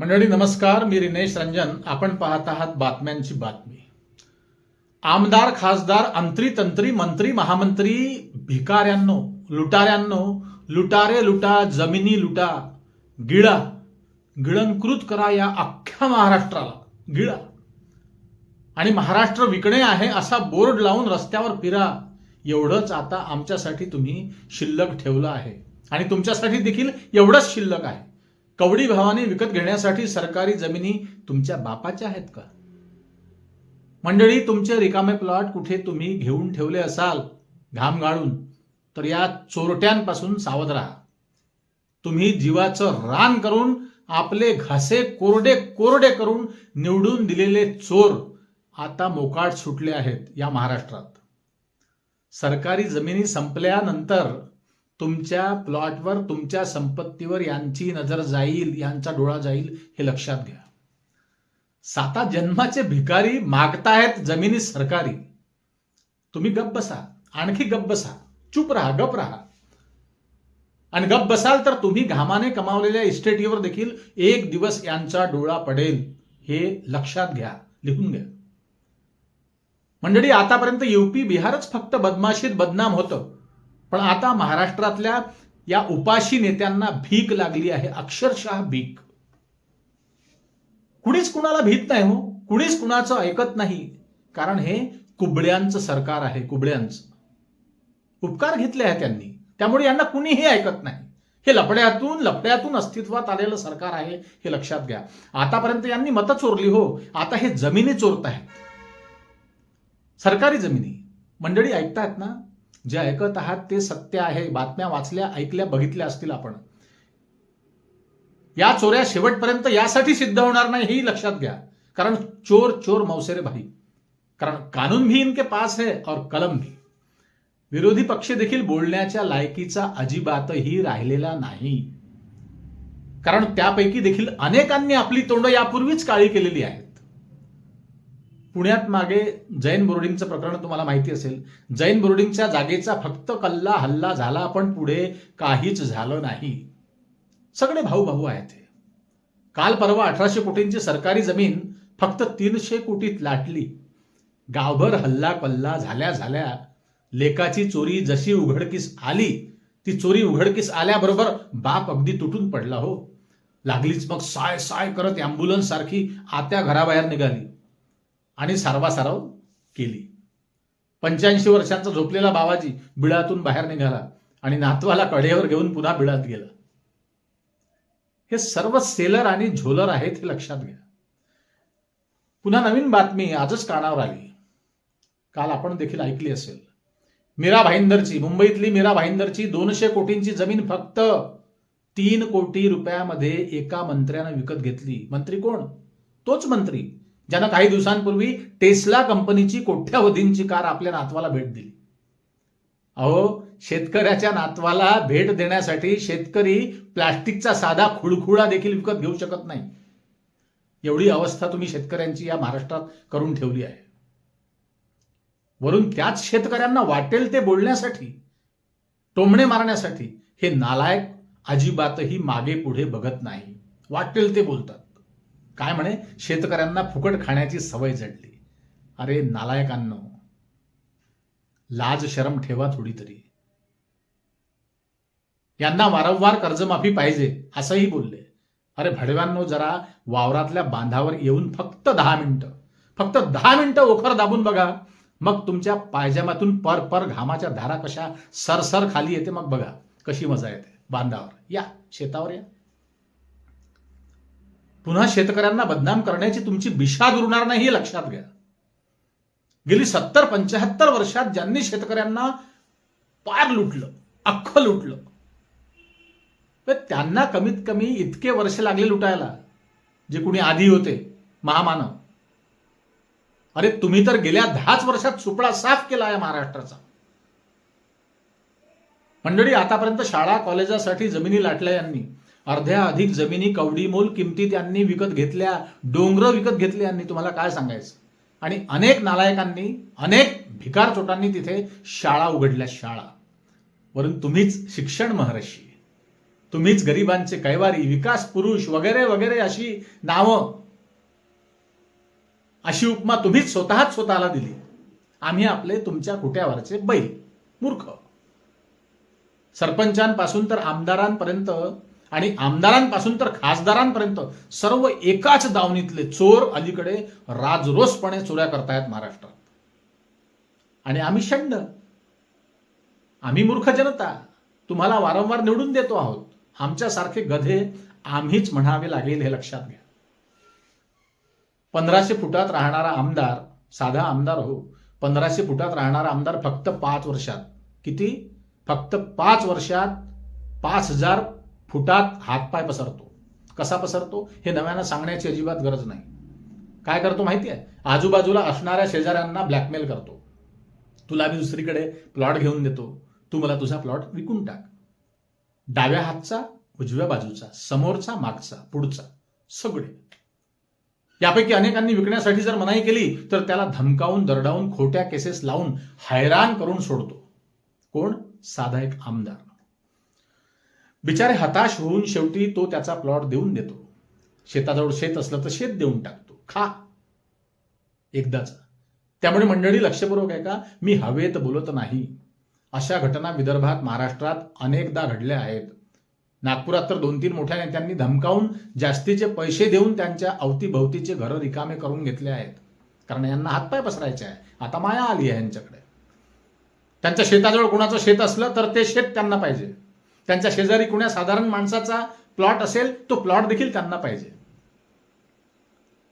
मंडळी नमस्कार. मी रिनेश रंजन. आपण पाहत आहात बातम्यांची बातमी. आमदार खासदार अंत्री तंत्री मंत्री महामंत्री भिकाऱ्यांनो लुटाऱ्यांनो लुटारे लुटा जमिनी लुटा गिळा. गिळंकृत करा या अख्ख्या महाराष्ट्राला. गिळा. आणि महाराष्ट्र विकणे आहे असा बोर्ड लावून रस्त्यावर फिरा. एवढंच आता आमच्यासाठी तुम्ही शिल्लक ठेवलं आहे. आणि तुमच्यासाठी देखील एवढंच शिल्लक आहे. कवडी भावाने विकत घेण्यासाठी सरकारी जमिनी तुमच्या बापाच्या आहेत का? मंडळी तुमचे रिकामे प्लॉट कुठे तुम्ही घेऊन ठेवले असाल? घाम गाळून तर या चोरट्यांपासून सावध राहा. तुम्ही जीवाचं रान करून आपले घासे कोरडे कोरडे करून निवडून दिलेले चोर आता मोकाट सुटले आहेत या महाराष्ट्रात. सरकारी जमिनी संपल्यानंतर तुमच्या प्लॉटवर तुमच्या संपत्तीवर यांची नजर जाईल यांचा डोळा जाईल हे लक्षात घ्या. साता जन्माचे भिकारी मागतायत जमिनी सरकारी. तुम्ही गप्प बसा आणखी गप्प बसा चुप राहा गप राहा. आणि गप बसाल तर तुम्ही घामाने कमावलेल्या इस्टेटीवर देखील एक दिवस यांचा डोळा पडेल हे लक्षात घ्या लिहून घ्या. मंडळी आतापर्यंत युपी बिहारच फक्त बदमाशीत बदनाम होतं. पण आता महाराष्ट्रातल्या या उपाशी नेत्यांना भीक लागली आहे. अक्षरशः भीक. कुणीच कुणाला भीत नाही हो. कुणीच कुणाचं ऐकत नाही. कारण हे कुबड्यांचं सरकार आहे कुबड्यांचं. उपकार घेतले आहे त्यांनी. त्यामुळे यांना कुणीही ऐकत नाही. हे लपड्यातून लपड्यातून अस्तित्वात आलेलं सरकार आहे हे लक्षात घ्या. आतापर्यंत यांनी मतं चोरली हो. आता हे जमिनी चोरत आहेत सरकारी जमिनी. मंडळी ऐकतायत ना? जे ऐकत आहात ते सत्य आहे. बातम्या वाचल्या ऐकल्या बघितल्या असतील आपण. या चोऱ्या शेवटपर्यंत यासाठी सिद्ध होणार नाही हेही लक्षात घ्या. कारण चोर चोर मौसेरे भाई. कारण कानून भी इनके पास है और कलम भी. विरोधी पक्ष देखील बोलण्याच्या लायकीचा अजिबातही राहिलेला नाही. कारण त्यापैकी देखील अनेकांनी आपली तोंड यापूर्वीच काळी केलेली आहेत पुण्यात मागे जैन बोर्डिंगचं प्रकरण तुम्हाला माहिती असेल. जैन बोर्डिंगच्या जागेचा फक्त कल्ला हल्ला झाला पण पुढे काहीच झालं नाही. सगळे भाऊ भाऊ आहेत हे. काल परवा अठराशे कोटींची सरकारी जमीन फक्त तीनशे कोटीत लाटली. गावभर हल्ला कल्ला झाल्या झाल्या लेकाची चोरी जशी उघडकीस आली ती चोरी उघडकीस आल्याबरोबर बाप अगदी तुटून पडला हो. लागलीच मग साय साय करत अँब्युलन्स सारखी आत्या घराबाहेर निघाली. आणि सारवासारव केली. पंच्याऐंशी वर्षांचा झोपलेला बाबाजी बिळातून बाहेर निघाला आणि नातवाला कडेवर घेऊन पुन्हा बिळात गेला. हे सर्व सेलर आणि झोलर आहेत हे लक्षात घ्या. पुन्हा नवीन बातमी आजच कानावर आली. काल आपण देखील ऐकली असेल. मीरा भाईंदरची मुंबईतली मीरा भाईंदरची दोनशे कोटींची जमीन फक्त तीन कोटी रुपयामध्ये एका मंत्र्यानं विकत घेतली. मंत्री कोण? तोच मंत्री. ज्यानं काही दिवसांपूर्वी टेस्ला कंपनीची कोट्यावधींची कार आपल्या नातवाला भेट दिली. अहो शेतकऱ्याच्या नातवाला भेट देण्यासाठी शेतकरी प्लास्टिकचा साधा खुळखुळा देखील विकत घेऊ शकत नाही. एवढी अवस्था तुम्ही शेतकऱ्यांची या महाराष्ट्रात करून ठेवली आहे. वरून त्याच शेतकऱ्यांना वाटेल ते बोलण्यासाठी टोमणे मारण्यासाठी हे नालायक अजिबातही मागे पुढे बघत नाही. वाटेल ते बोलतात. काय म्हणे? शेतकऱ्यांना फुकट खाण्याची सवय जडली. अरे नालायकांनो लाज शरम ठेवा थोडी तरी. यांना वारंवार कर्जमाफी पाहिजे असंही बोलले. अरे भडव्यांनो जरा वावरातल्या बांधावर येऊन फक्त दहा मिनिटं फक्त दहा मिनिटं ओखर दाबून बघा. मग तुमच्या पायजमातून पर पर घामाच्या धारा कशा सरसर खाली येते मग बघा कशी मजा येते. बांधावर या शेतावर या. पुन्हा शेतकऱ्यांना बदनाम करण्याची तुमची बिशाद उरणार नाही हे लक्षात घ्या. गेली सत्तर पंच्याहत्तर वर्षात ज्यांनी शेतकऱ्यांना पार लुटलं अख्खं लुटलं तर त्यांना कमीत कमी इतके वर्ष लागले लुटायला जे कुणी आधी होते महामानव. अरे तुम्ही तर गेल्या दहाच वर्षात सुपडा साफ केला आहे महाराष्ट्राचा. मंडळी आतापर्यंत शाळा कॉलेजासाठी जमिनी लाटल्या यांनी. अर्ध्या अधिक जमिनी कवडीमोल किमती त्यांनी विकत घेतल्या डोंगर विकत घेतले यांनी तुम्हाला काय सांगायचं? आणि अनेक नालायकांनी अनेक भिकार चोटांनी तिथे शाळा उघडल्या शाळा. वरून तुम्हीच शिक्षण महर्षी. तुम्हीच गरिबांचे कैवारी विकास पुरुष वगैरे वगैरे अशी नावं. अशी उपमा तुम्हीच स्वतःच स्वतःला दिली. आम्ही आपले तुमच्या कुट्यावरचे बैल मूर्ख. सरपंचांपासून तर आमदारांपर्यंत आणि आमदारांपासून तर खासदारांपर्यंत सर्व एकाच दावणीतले चोर अलीकडे राजरोसपणे चोऱ्या करतायत महाराष्ट्रात. आणि आम्ही शंड. आम्ही मूर्ख जनता. तुम्हाला वारंवार निवडून देतो आहोत. आमच्यासारखे गधे आम्हीच म्हणावे लागेल हे लक्षात घ्या. पंधराशे फुटात राहणारा आमदार साधा आमदार हो पंधराशे फुटात राहणारा आमदार फक्त पाच वर्षात. किती? फक्त पाच वर्षात पाच हजार फुटात हातपाय पसरतो. कसा पसरतो? हे नव्यानं सांगण्याची अजिबात गरज नाही. काय करतो माहिती आहे आजूबाजूला असणाऱ्या शेजाऱ्यांना ब्लॅकमेल करतो. तुला मी दुसरीकडे प्लॉट घेऊन देतो. तू मला तुझा प्लॉट विकून टाक. डाव्या हातचा उजव्या बाजूचा समोरचा मागचा पुढचा सगळे. यापैकी अनेकांनी विकण्यासाठी जर मनाई केली तर त्याला धमकावून दरडावून खोट्या केसेस लावून हैराण करून सोडतो. कोण? साधा एक आमदार. बिचारे हताश होऊन शेवटी तो त्याचा प्लॉट देऊन देतो. शेताजवळ शेत असलं तर शेत देऊन टाकतो. खा. एकदाच. त्यामुळे मंडळी लक्षपूर्वक आहे का मी हवेत बोलत नाही. अशा घटना विदर्भात महाराष्ट्रात अनेकदा घडल्या आहेत. नागपुरात तर दोन तीन मोठ्या नेत्यांनी धमकावून जास्तीचे पैसे देऊन त्यांच्या अवतीभवतीचे घरं रिकामे करून घेतले आहेत. कारण यांना हातपाय पसरायचे आहे. आता माया आली आहे यांच्याकडे. त्यांच्या शेताजवळ कोणाचं शेत असलं तर ते शेत त्यांना पाहिजे. त्यांच्या शेजारी कुण्या साधारण माणसाचा प्लॉट असेल तो प्लॉट देखील त्यांना पाहिजे.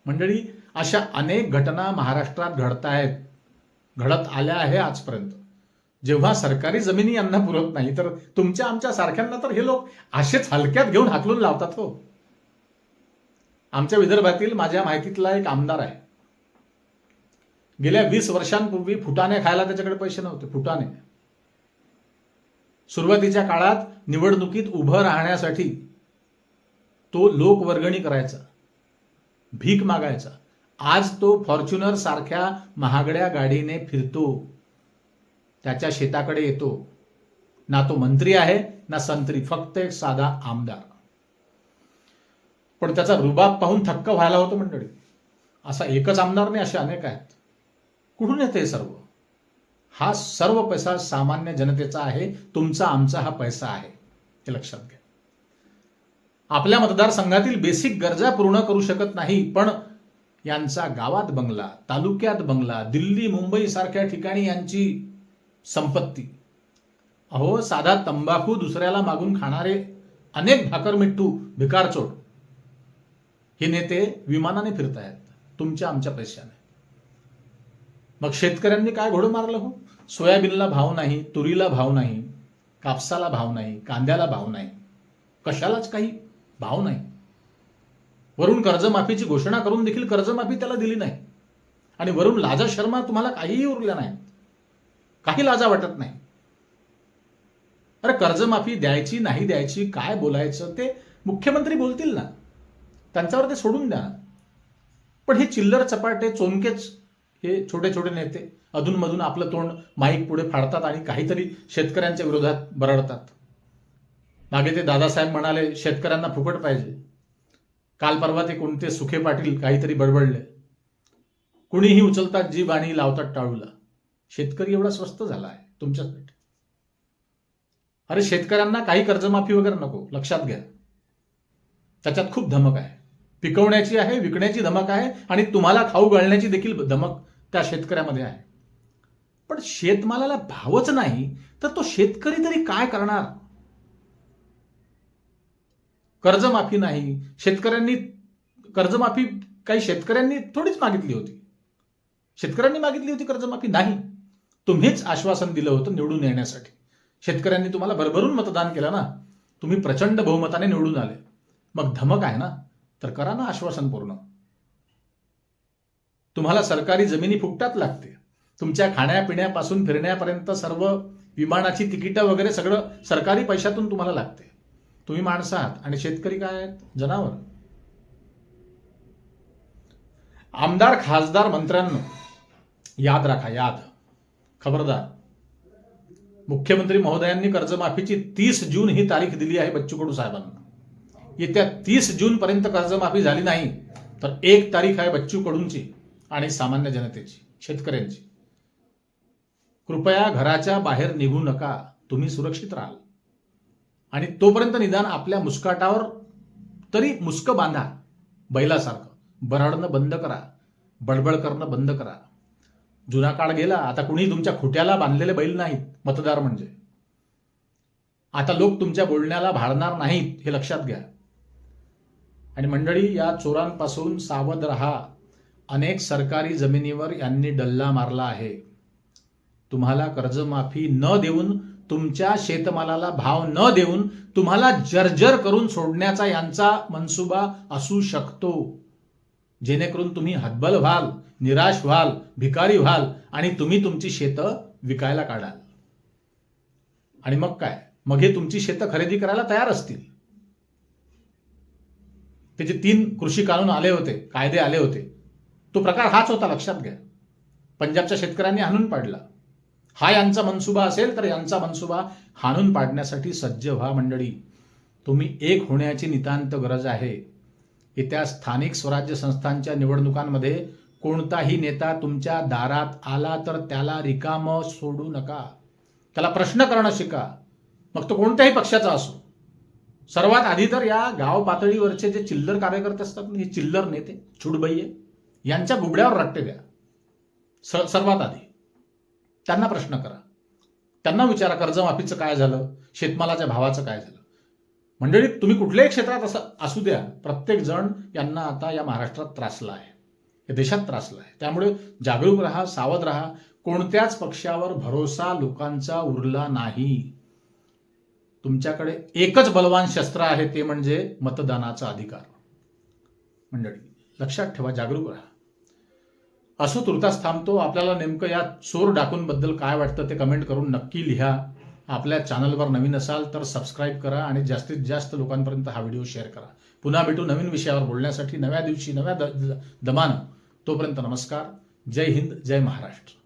मंडळी अशा अनेक घटना महाराष्ट्रात घडत आहेत घडत आल्या आहे आजपर्यंत. जेव्हा सरकारी जमिनी यांना पुरत नाही तर तुमच्या आमच्या सारख्यांना तर हे लोक असेच हलक्यात घेऊन हाकलून लावतात हो. आमच्या विदर्भातील माझ्या माहितीतला एक आमदार आहे. गेल्या वीस वर्षांपूर्वी फुटाणे खायला त्याच्याकडे पैसे नव्हते फुटाणे सुरुवातीच्या काळात निवडणुकीत उभं राहण्यासाठी तो लोकवर्गणी करायचा भीक मागायचा. आज तो फॉर्च्युनर सारख्या महागड्या गाडीने फिरतो त्याच्या शेताकडे येतो. ना तो मंत्री आहे ना संत्री फक्त एक साधा आमदार. पण त्याचा रुबाब पाहून थक्क व्हायला होतो मंडळी. असा एकच आमदार नाही असे अनेक आहेत. कुठून येते सर्व? हा सर्व पैसा सामान्य जनतेचा आहे तुमचा आमचा हा पैसा आहे. हे लक्षात घ्या. आपल्या मतदारसंघातील बेसिक गरजा पूर्ण करू शकत नाही पण यांचा गावात बंगला तालुक्यात बंगला दिल्ली मुंबई सारख्या ठिकाणी यांची संपत्ती. अहो साधा तंबाखू दुसऱ्याला मागून खाणारे अनेक भाकर मिट्टू भिकारचोट हे नेते विमानाने फिरतायत. तुमच्या आमच्या पैशाने. मग शेतकऱ्यांनी काय घोडं मारलं हो? सोयाबीनला भाव नाही तुरीला भाव नाही. कापसाला भाव नाही कांद्याला भाव नाही. कशालाच काही भाव नाही. वरून कर्जमाफीची घोषणा करून देखील कर्जमाफी त्याला दिली नाही. आणि वरून लाजा शर्मा तुम्हाला काहीही उरल्या नाही काही लाजा वाटत नाही. अरे कर्जमाफी द्यायची नाही द्यायची काय बोलायचं ते मुख्यमंत्री बोलतील ना. त्यांच्यावर ते सोडून द्या. पण हे चिल्लर चपाटे चोनकेच हे छोटे छोटे नेते अधूनमधून आपलं तोंड माईक पुढे फाडतात आणि काहीतरी शेतकऱ्यांच्या विरोधात बरडतात. मागे ते दादासाहेब म्हणाले शेतकऱ्यांना फुकट पाहिजे. काल परवा ते कोणते सुखे पाटील काहीतरी बडबडले. कुणीही उचलतात जीभ आणि लावतात टाळूला. शेतकरी एवढा स्वस्त झाला आहे तुमच्यासाठी. अरे शेतकऱ्यांना काही कर्जमाफी वगैरे नको लक्षात घ्या. त्याच्यात खूप धमक आहे. पिकवण्याची आहे विकण्याची धमक आहे आणि तुम्हाला खाऊ घालण्याची देखील धमक त्या शेतकऱ्यामध्ये आहे. पण शेतमालाला भावच नाही तर तो शेतकरी तरी काय करणार? कर्जमाफी नाही. शेतकऱ्यांनी कर्जमाफी काही शेतकऱ्यांनी थोडीच मागितली होती. शेतकऱ्यांनी मागितली होती कर्जमाफी नाही. तुम्हीच आश्वासन दिलं होतं निवडून येण्यासाठी. शेतकऱ्यांनी तुम्हाला भरभरून मतदान केलं ना? तुम्ही प्रचंड बहुमताने निवडून आले. मग धमक आहे ना? तर करा ना आश्वासन पूर्ण. तुम्हाला सरकारी जमिनी फुकटात लागते तुमच्या खाण्यापिण्यापासून फिरण्यापर्यंत सर्व विमानाची तिकीटं वगैरे सगळं सरकारी पैशातून तुम्हाला लागते. तुम्ही माणसं आहात आणि शेतकरी काय आहेत? जनावर. आमदार खासदार मंत्र्यांनो याद राखा याद. खबरदार. मुख्यमंत्री महोदयांनी कर्जमाफीची तीस जून ही तारीख दिली आहे बच्चू कडू साहेबांना. येत्या तीस जून पर्यंत कर्जमाफी झाली नाही तर एक तारीख आहे बच्चू कडूंची आणि सामान्य जनतेची शेतकऱ्यांची. कृपया घराच्या बाहेर निघू नका. तुम्ही सुरक्षित राहाल. आणि तोपर्यंत निदान आपल्या मुस्काटावर तरी मुस्क बांधा. बैलासारखं. बरडणं बंद करा. बडबड करणं बंद करा. जुना काळ गेला. आता कुणी तुमच्या खुट्याला बांधलेले बैल नाहीत मतदार म्हणजे. आता लोक तुमच्या बोलण्याला भाडणार नाहीत हे लक्षात घ्या. आणि मंडळी या चोरांपासून सावध रहा. अनेक सरकारी जमिनीवर यांनी डल्ला मारला आहे. तुम्हाला कर्जमाफी न देऊन तुमच्या शेतमालाला भाव न देऊन तुम्हाला जर्जर करून सोडण्याचा यांचा मनसुबा असू शकतो. जेणेकरून तुम्ही हतबल व्हाल निराश व्हाल भिकारी व्हाल आणि तुम्ही तुमची शेतं विकायला काढाल. आणि मग काय? मग हे तुमची शेतं खरेदी करायला तयार असतील. त्याचे तीन कृषी कानून आले होते कायदे आले होते तो प्रकार हाच होता लक्षात घ्या. पंजाबच्या शेतकऱ्यांनी हाणून पाडला. हा यांचा मनसुबा असेल तर यांचा मनसुबा हाणून पाडण्यासाठी सज्ज व्हा मंडळी. तुम्ही एक होण्याची नितांत गरज आहे. येत्या स्थानिक स्वराज्य संस्थांच्या निवडणुकांमध्ये कोणताही नेता तुमच्या दारात आला तर त्याला रिकाम सोडू नका. त्याला प्रश्न करणं शिका. मग तो कोणत्याही पक्षाचा असो. सर्वात आधी तर या गाव पातळीवरचे जे चिल्लर कार्यकर्ते असतात हे चिल्लर नेते छुडबैये. यांच्या बुबड्यावर रट्टे द्या. स- सर्वात आधी. त्यांना प्रश्न करा. त्यांना विचारा कर्जमाफीचं काय झालं? शेतमालाच्या भावाचं काय झालं? मंडळी तुम्ही कुठल्याही क्षेत्रात असं असू द्या. प्रत्येक जण यांना आता या महाराष्ट्रात त्रासला आहे. या देशात त्रासला आहे. त्यामुळे जागरूक राहा सावध राहा. कोणत्याच पक्षावर भरोसा लोकांचा उरला नाही. तुमच्याकडे एकच बलवान शस्त्र आहे ते म्हणजे मतदानाचा अधिकार. मंडळी लक्षात ठेवा जागरूक राहा. असो तुर्तास थांबतो. आपल्याला नेमकं या चोर डाकूंबद्दल काय वाटतं ते कमेंट करून नक्की लिहा. आपल्या चॅनलवर नवीन असाल तर सबस्क्राईब करा आणि जास्तीत जास्त लोकांपर्यंत हा व्हिडिओ शेअर करा. पुन्हा भेटू नवीन विषयावर बोलण्यासाठी नव्या दिवशी नव्या द- दमानं. तोपर्यंत नमस्कार. जय हिंद जय महाराष्ट्र.